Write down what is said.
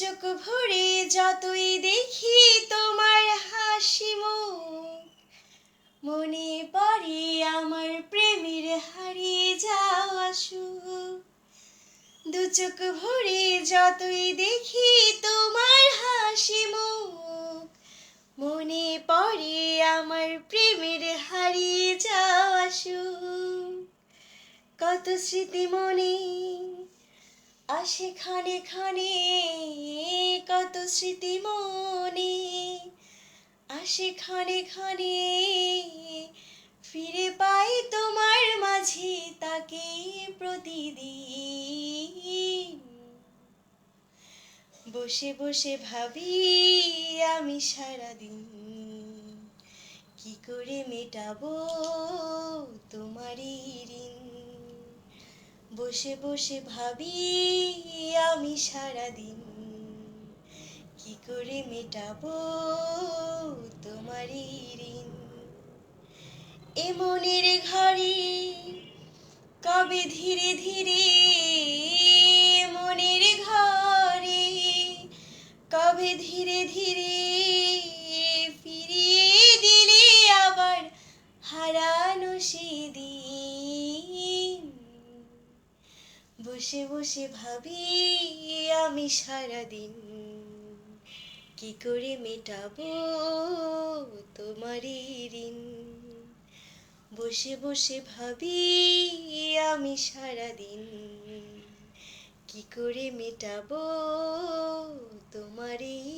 চোখ ভরে যতই দেখি তোমার হাসি মুখ, মনে পড়ে আমার প্রেমের হারিয়ে যাওয়া সুখ। দু চোখ ভরে যতই দেখি তোমার হাসি মুখ, মনে পড়ে আমার প্রেমের হারিয়ে যাওয়া সুখ। কত স্মৃতি মনে আসে খানে খানে স্মৃতি মনে আসে খানে খানে ফিরে পাই তোমার মাঝে তাকে প্রতিদিন। বসে বসে ভাবি আমি সারাদিন কি করে মেটাবো তোমারই ঋণ। বসে বসে ভাবি আমি সারাদিন মেটাবো তোমারই ঋণ। এ মনের ঘরে কবে ধীরে ধীরে মনের ঘরে কবে ধীরে ধীরে ফিরিয়ে দিলে আবার হারানো সেদিন। বসে বসে ভাবি আমি সারাদিন কি করে মেটাবো তোমারই ঋণ? বসে বসে ভাবি আমি সারাদিন। কি করে মেটাবো তোমারই